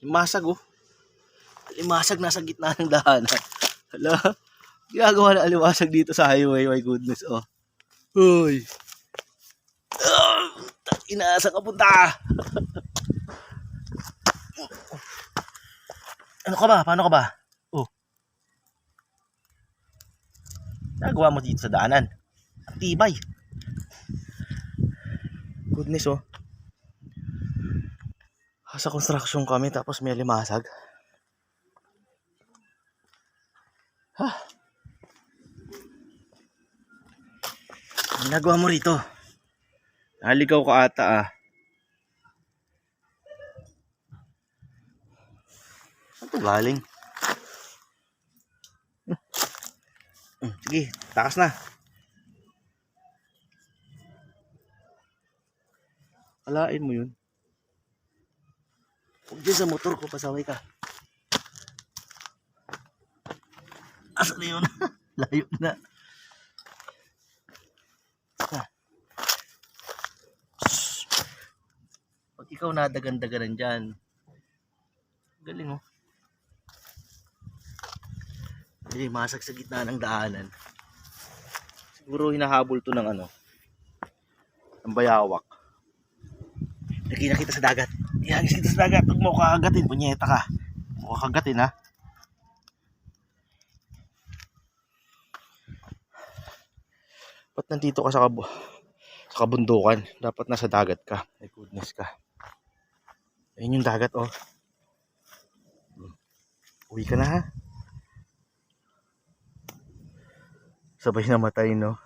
Limasag oh. Limasag nasa gitna ng daanan. Hala. Ginagawa na alimasag dito sa highway. My goodness oh. Uy. Ah, Inaasa ka punta. ano ka ba? Paano ka ba? Oh. Nagawa mo dito sa daanan. Ang tibay. Goodness oh. Sa construction kami tapos may limasag. Ha? Ang ginagawa mo rito? Naligaw ka ata ah. Saan to galing? Hmm, Sige, takas na. Alain mo yun. Huwag dyan sa motor ko, pasaway ka. Asa na yun? Layo na. Ah. Pag ikaw nadagan-daganan dyan, galing oh. Hindi, masag sa gitna ng daanan. Siguro hinahabol to ng ano, ng bayawak. Lagi na kita sa dagat. Ihagis kita sa dagat. Huwag mo kakagatin. Punyeta ka. Huwag mo kakagatin ha. Ba't nandito ka sa, kab sa kabundukan? Dapat nasa dagat ka. My goodness ka. Ayun yung dagat oh. Uwi ka na ha. Sabay namatay no.